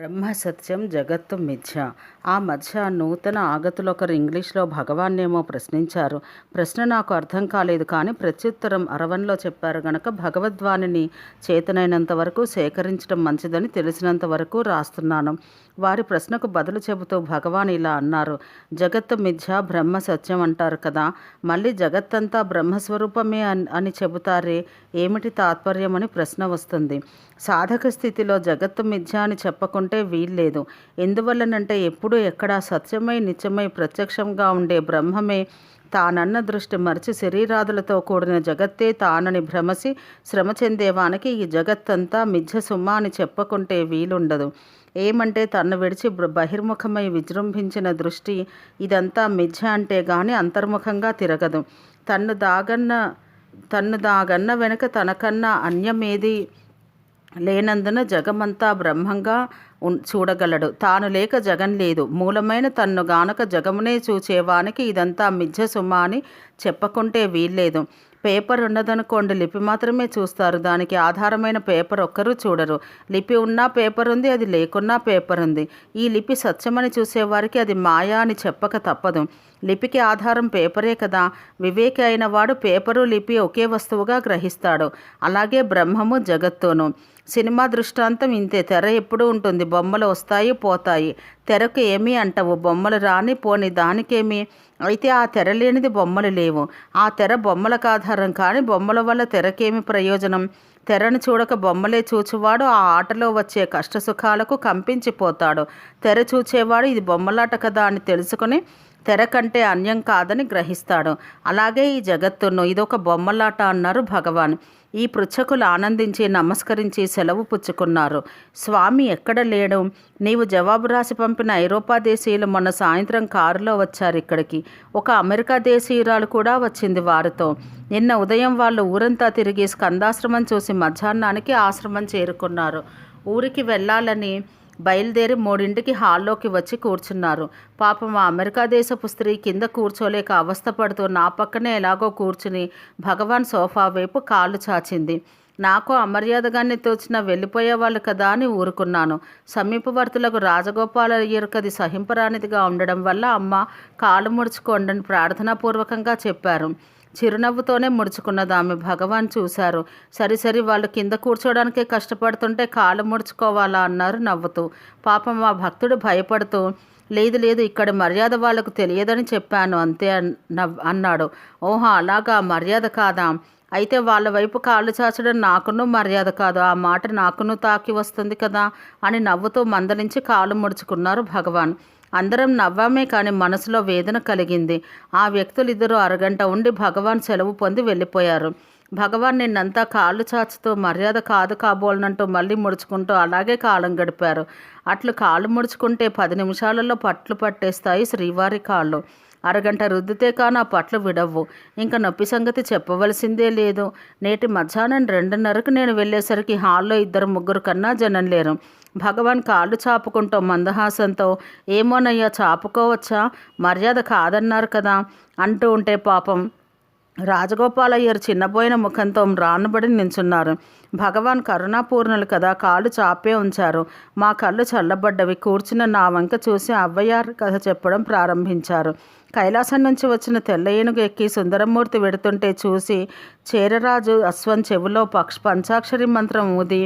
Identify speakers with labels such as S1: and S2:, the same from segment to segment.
S1: బ్రహ్మ సత్యం జగత్తు మిథ్య. ఆ మధ్య నూతన ఆగతులొకరు ఇంగ్లీష్లో భగవాన్నేమో ప్రశ్నించారు. ప్రశ్న నాకు అర్థం కాలేదు కానీ ప్రత్యుత్తరం అరవన్లో చెప్పారు గనక భగవద్వాణిని చేతనైనంత వరకు సేకరించడం మంచిదని తెలిసినంత వరకు రాస్తున్నాను. వారి ప్రశ్నకు బదులు చెబుతూ భగవాన్ ఇలా అన్నారు. జగత్తు మిథ్య బ్రహ్మ సత్యం అంటారు కదా. మళ్ళీ జగత్తంతా బ్రహ్మస్వరూపమే అని అని చెబుతారే ఏమిటి తాత్పర్యమని ప్రశ్న వస్తుంది. సాధక స్థితిలో జగత్తు మిథ్య అని చెప్పకుండా చెప్పకుంటే వీల్లేదు. ఎందువల్లనంటే ఎప్పుడూ ఎక్కడా సత్యమై నిత్యమై ప్రత్యక్షంగా ఉండే బ్రహ్మమే తానన్న దృష్టి మరిచి శరీరాదులతో కూడిన జగత్తే తానని భ్రమసి శ్రమ చెందేవానికి ఈ జగత్తంతా మిథ్య సుమ్మ అని చెప్పకుంటే వీలుండదు. ఏమంటే తన్ను విడిచి బహిర్ముఖమై విజృంభించిన దృష్టి ఇదంతా మిథ్య అంటే గాని అంతర్ముఖంగా తిరగదు. తన్ను దాగన్న తన్ను దాగన్న వెనుక తనకన్నా అన్యమేది లేనందున జగమంతా బ్రహ్మంగా చూడగలడు. తాను లేక జగన్ లేదు. మూలమైన తన్ను గానక జగమునే చూచేవానికి ఇదంతా మిథ్య సుమ అని చెప్పకుంటే వీల్లేదు. పేపర్ ఉన్నదనుకోండి లిపి మాత్రమే చూస్తారు. దానికి ఆధారమైన పేపర్ ఒక్కరూ చూడరు. లిపి ఉన్నా పేపర్ ఉంది అది లేకున్నా పేపర్ ఉంది. ఈ లిపి సత్యమని చూసేవారికి అది మాయా అని చెప్పక తప్పదు. లిపికి ఆధారం పేపరే కదా. వివేకి అయిన వాడు పేపరు లిపి ఒకే వస్తువుగా గ్రహిస్తాడు. అలాగే బ్రహ్మము జగత్తును. సినిమా దృష్టాంతం ఇంతే. తెర ఎప్పుడు ఉంటుంది. బొమ్మలు వస్తాయి పోతాయి. తెరకు ఏమీ అంటవు. బొమ్మలు రాని పోని దానికేమి? అయితే ఆ తెర లేనిది బొమ్మలు లేవు. ఆ తెర బొమ్మలకు ఆధారం కానీ బొమ్మల వల్ల తెరకేమి ప్రయోజనం? తెరను చూడక బొమ్మలే చూచువాడు ఆ ఆటలో వచ్చే కష్టసుఖాలకు కంపించిపోతాడు. తెర చూచేవాడు ఇది బొమ్మలాట కదా అని తెలుసుకుని తెర కంటే అన్యం కాదని గ్రహిస్తాడు. అలాగే ఈ జగత్తును ఇదొక బొమ్మలాట అన్నారు భగవాన్. ఈ పృచ్ఛకులు ఆనందించి నమస్కరించి సెలవు పుచ్చుకున్నారు. స్వామి ఎక్కడ లేడు? నీవు జవాబు రాసి పంపిన ఐరోపా దేశీయులు మొన్న సాయంత్రం కారులో వచ్చారు ఇక్కడికి. ఒక అమెరికా దేశీయురాలు కూడా వచ్చింది వారితో. నిన్న ఉదయం వాళ్ళు ఊరంతా తిరిగి స్కందాశ్రమం చూసి మధ్యాహ్నానికి ఆశ్రమం చేరుకున్నారు. ఊరికి వెళ్ళాలని బయలుదేరి మూడింటికి హాల్లోకి వచ్చి కూర్చున్నారు. పాపం ఆ అమెరికా దేశపు స్త్రీ కింద కూర్చోలేక అవస్థపడుతూ నా పక్కనే ఎలాగో కూర్చుని భగవాన్ సోఫా వైపు కాళ్ళు చాచింది. నాకు అమర్యాదగాన్ని తోచిన వెళ్ళిపోయేవాళ్ళు కదా అని ఊరుకున్నాను. సమీపవర్తులకు రాజగోపాల కది సహింపరానిదిగా ఉండడం వల్ల అమ్మ కాళ్ళు ముడుచుకోండని ప్రార్థనాపూర్వకంగా చెప్పారు. చిరునవ్వుతోనే ముడుచుకున్నది ఆమె. భగవాన్ చూశారు. సరి సరి వాళ్ళు కింద కూర్చోవడానికే కష్టపడుతుంటే కాళ్ళు ముడుచుకోవాలా అన్నారు నవ్వుతూ. పాపం మా భక్తుడు భయపడుతూ లేదు లేదు ఇక్కడ మర్యాద వాళ్ళకు తెలియదని చెప్పాను అంతే నవ్ అన్నాడు. ఓహో అలాగా మర్యాద కాదా? అయితే వాళ్ళ వైపు కాళ్ళు చాచడం నాకును మర్యాద కాదు. ఆ మాట నాకును తాకి వస్తుంది కదా అని నవ్వుతూ మందలించి కాళ్ళు ముడుచుకున్నారు భగవాన్. అందరం నవ్వామే కానీ మనసులో వేదన కలిగింది. ఆ వ్యక్తులు ఇద్దరు అరగంట ఉండి భగవాన్ సెలవు పొంది వెళ్ళిపోయారు. భగవాన్ నిన్నంతా కాళ్ళు చాచుతూ మర్యాద కాదు కాబోలనంటూ మళ్ళీ ముడుచుకుంటూ అలాగే కాలం గడిపారు. అట్లు కాళ్ళు ముడుచుకుంటే పది నిమిషాలలో పట్లు పట్టేస్తాయి శ్రీవారి కాళ్ళు. అరగంట రుద్దితే కానీ ఆ పట్లు విడవ్వు. ఇంకా నొప్పి సంగతి చెప్పవలసిందే లేదు. నేటి మధ్యాహ్నం రెండున్నరకు నేను వెళ్ళేసరికి హాల్లో ఇద్దరు ముగ్గురు కన్నా జనం లేరు. భగవాన్ కాళ్ళు చాపుకుంటూ మందహాసంతో ఏమోనయ్యా చాపుకోవచ్చా? మర్యాద కాదన్నారు కదా అంటూ ఉంటే పాపం. రాజగోపాలయ్యర్ చిన్నబోయిన ముఖంతో రానుబడి నించున్నారు. భగవాన్ కరుణాపూర్ణులు కదా కాళ్ళు చాపే ఉంచారు. మా కళ్ళు చల్లబడ్డవి. కూర్చున్న నా వంక చూసి అవ్వయ్యారు కథ చెప్పడం ప్రారంభించారు. కైలాసం నుంచి వచ్చిన తెల్ల ఏనుగు ఎక్కి సుందరమూర్తి వెడుతుంటే చూసి చేరరాజు అశ్వం చెవిలో పక్ష పంచాక్షరి మంత్రం ఊది.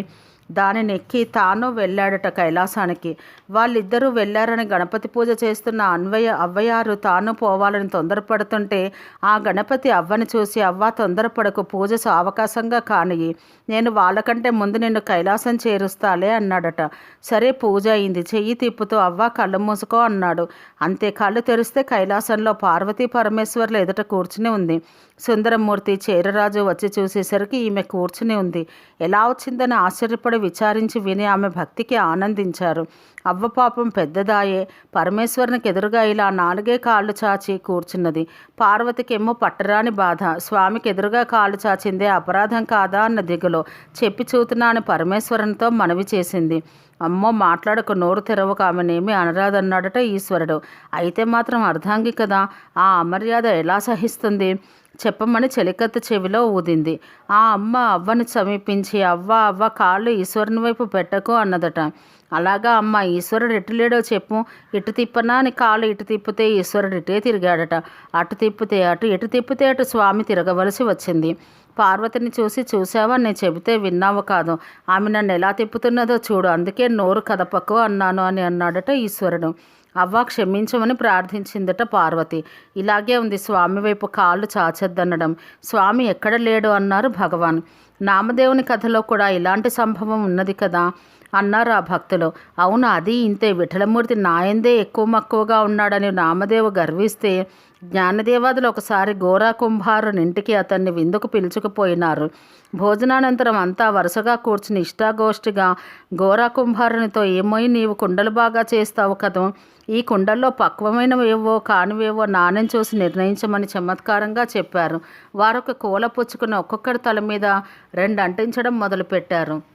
S1: దానిని ఎక్కి తాను వెళ్ళాడట కైలాసానికి. వాళ్ళిద్దరూ వెళ్ళారని గణపతి పూజ చేస్తున్న అన్వయ అవ్వయారు తాను పోవాలని తొందరపడుతుంటే ఆ గణపతి అవ్వని చూసి అవ్వ తొందరపడకు పూజ అవకాశంగా కానియి నేను వాళ్ళకంటే ముందు నిన్ను కైలాసం చేరుస్తాలే అన్నాడట. సరే పూజ అయింది. చెయ్యి తిప్పుతూ అవ్వ కళ్ళు మూసుకో అన్నాడు. అంతే కళ్ళు తెరిస్తే కైలాసంలో పార్వతీ పరమేశ్వర్లు ఎదుట కూర్చుని ఉంది. సుందరమూర్తి చేరరాజు వచ్చి చూసేసరికి ఈమె కూర్చుని ఉంది. ఎలా వచ్చిందని ఆశ్చర్యపడి విచారించి విని ఆమె భక్తికి ఆనందించారు. అవ్వ పాపం పెద్దదాయే. పరమేశ్వరునికి ఎదురుగా ఇలా నాలుగే కాళ్ళు చాచి కూర్చున్నది. పార్వతికేమో పట్టరాని బాధ. స్వామికి ఎదురుగా కాళ్ళు చాచిందే అపరాధం కాదా అన్న దిగులో. చెప్పి చూతున్నాను పరమేశ్వరునితో మనవి చేసింది. అమ్మో మాట్లాడక నోరు తెరవక ఆమెనేమి అనరాదన్నాడట ఈశ్వరుడు. అయితే మాత్రం అర్ధాంగి కదా. ఆ అమర్యాద ఎలా సహిస్తుంది? చెప్పమని చెలికత్త చెవిలో ఊదింది. ఆ అమ్మ అవ్వని సమీపించి అవ్వ అవ్వ కాళ్ళు ఈశ్వరుని వైపు పెట్టకు అన్నదట. అలాగా అమ్మ ఈశ్వరుడు ఎటు లేడో చెప్పు. ఇటు తిప్పనా? అని కాలు ఇటు తిప్పితే ఈశ్వరుడు ఇటే తిరిగాడట. అటు తిప్పితే అటు ఎటు తిప్పితే అటు స్వామి తిరగవలసి వచ్చింది. పార్వతిని చూసి చూసావా నేను చెబితే విన్నావు కాదు. ఆమె నన్ను ఎలా తిప్పుతున్నదో చూడు. అందుకే నోరు కదపకు అన్నాను అని అన్నాడట ఈశ్వరుడు. అవ్వ క్షమించమని ప్రార్థించిందట పార్వతి. ఇలాగే ఉంది స్వామి వైపు కాళ్ళు చాచొద్దనడం. స్వామి ఎక్కడ లేడు అన్నారు భగవాన్. నామదేవుని కథలో కూడా ఇలాంటి సంభవం ఉన్నది కదా. అన్నారు ఆ భక్తులు. అవును అది ఇంతే విఠలమూర్తి నాయందే ఎక్కువ మక్కువగా ఉన్నాడని నామదేవ గర్విస్తే జ్ఞానదేవాదులు ఒకసారి గోరా కుంభారునింటికి అతన్ని విందుకు పిలుచుకుపోయినారు. భోజనానంతరం అంతా వరుసగా కూర్చుని ఇష్టాగోష్ఠిగా గోరా కుంభారునితో ఏమోయి నీవు కుండలు బాగా చేస్తావు కదా? ఈ కుండల్లో పక్వమైనవేవో కానివేవో నాణ్యం చూసి నిర్ణయించమని చమత్కారంగా చెప్పారు. వారొక కూల పుచ్చుకుని ఒక్కొక్కరి తల మీద రెండు అంటించడం మొదలుపెట్టారు.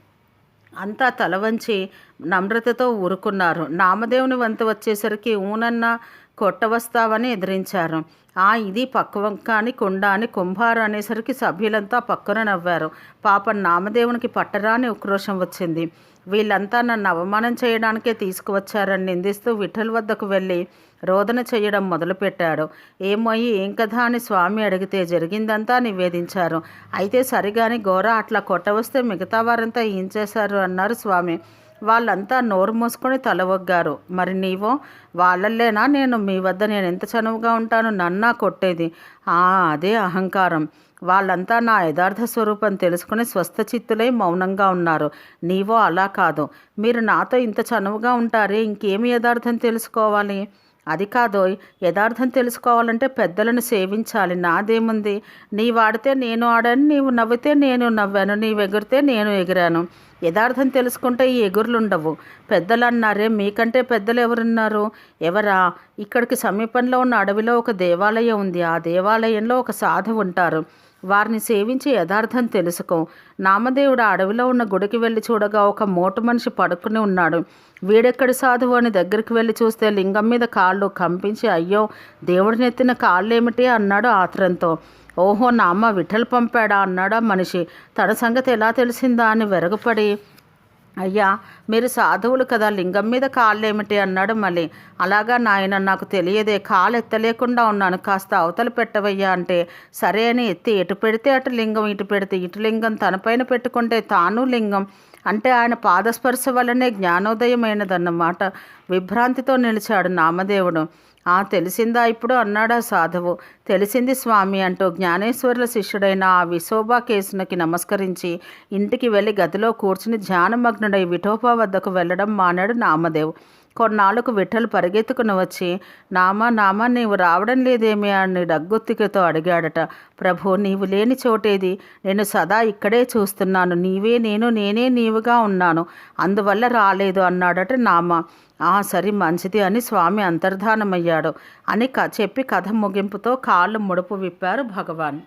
S1: అంతా తలవంచి నమ్రతతో ఊరుకున్నారు. నామదేవుని వంతు వచ్చేసరికి ఊనన్న కొట్టవస్తావని ఎదిరించారు. ఆ ఇది పక్వం కాని కుండ అని కుంభారు అనేసరికి సభ్యులంతా పక్కన నవ్వారు. పాపం నామదేవునికి పట్టరాని ఉక్రోషం వచ్చింది. వీళ్ళంతా నన్ను అవమానం చేయడానికే తీసుకువచ్చారని నిందిస్తూ విఠల్ వద్దకు వెళ్ళి రోదన చేయడం మొదలుపెట్టాడు. ఏమోయి ఏం కదా అని స్వామి అడిగితే జరిగిందంతా నివేదించారు. అయితే సరిగాని ఘోర అట్లా కొట్టవస్తే మిగతా వారంతా ఏం చేశారు అన్నారు స్వామి. వాళ్ళంతా నోరు మూసుకొని తలవొగ్గారు మరి నీవో వాళ్ళల్లేనా? నేను మీ వద్ద నేను ఎంత చనువుగా ఉంటాను నన్నా కొట్టేది. ఆ అదే అహంకారం. వాళ్ళంతా నా యథార్థ స్వరూపం తెలుసుకుని స్వస్థచిత్తులై మౌనంగా ఉన్నారు. నీవో అలా కాదు. మీరు నాతో ఇంత చనువుగా ఉంటారే ఇంకేమి యథార్థం తెలుసుకోవాలి? అది కాదోయ్ యథార్థం తెలుసుకోవాలంటే పెద్దలను సేవించాలి. నాదేముంది? నీ వాడితే నేను ఆడాను నీవు నవ్వితే నేను నవ్వాను నీవు ఎగిరితే నేను ఎగిరాను. యథార్థం తెలుసుకుంటే ఈ ఎగురులుండవు. పెద్దలు అన్నారే మీకంటే పెద్దలు ఎవరున్నారు? ఎవరా? ఇక్కడికి సమీపంలో ఉన్న అడవిలో ఒక దేవాలయం ఉంది. ఆ దేవాలయంలో ఒక సాధువు ఉంటారు. వారిని సేవించి యథార్థం తెలుసుకో. నామదేవుడు అడవిలో ఉన్న గుడికి వెళ్ళి చూడగా ఒక మోటు మనిషి పడుకుని ఉన్నాడు. వీడెక్కడి సాధువు అని దగ్గరికి వెళ్ళి చూస్తే లింగం మీద కాళ్ళు కంపించి అయ్యో దేవుడిని ఎత్తిన కాళ్ళేమిటి? అన్నాడు ఆత్రంతో. ఓహో నా అమ్మ విఠల్ పంపాడా? అన్నాడా మనిషి. తన సంగతి ఎలా తెలిసిందా? అని వెరగపడి అయ్యా మీరు సాధువులు కదా లింగం మీద కాళ్ళేమిటి అన్నాడు మళ్ళీ. అలాగా నాయన నాకు తెలియదే కాలు ఎత్తలేకుండా ఉన్నాను కాస్త అవతలు పెట్టవయ్యా అంటే. సరే అని ఎత్తి ఎటు పెడితే అటు లింగం ఇటు పెడితే ఇటు లింగం తనపైన పెట్టుకుంటే తాను లింగం. అంటే ఆయన పాదస్పర్శ వల్లనే జ్ఞానోదయమైనదన్నమాట. విభ్రాంతితో నిలిచాడు నామదేవుడు. ఆ తెలిసిందా ఇప్పుడు? అన్నాడా సాధువు. తెలిసింది స్వామి అంటూ జ్ఞానేశ్వరుల శిష్యుడైన ఆ విశోభా కేసునకి నమస్కరించి ఇంటికి వెళ్ళి గదిలో కూర్చుని ధ్యానమగ్నుడై విఠోపా వద్దకు వెళ్ళడం మానాడు నామదేవ్. కొన్నాళ్ళకు విఠలు పరిగెత్తుకుని వచ్చి నామా నామా నీవు రావడం లేదేమి? అని డగ్గుత్తికతో అడిగాడట. ప్రభు నీవు లేని చోటేది. నేను సదా ఇక్కడే చూస్తున్నాను. నీవే నేను నేనే నీవుగా ఉన్నాను. అందువల్ల రాలేదు అన్నాడట నామ. ఆ సరి మంచిది అని స్వామి అంతర్ధానమయ్యాడు. అని క చెప్పి కథ ముగింపుతో కాళ్ళు ముడుపు విప్పారు భగవాన్.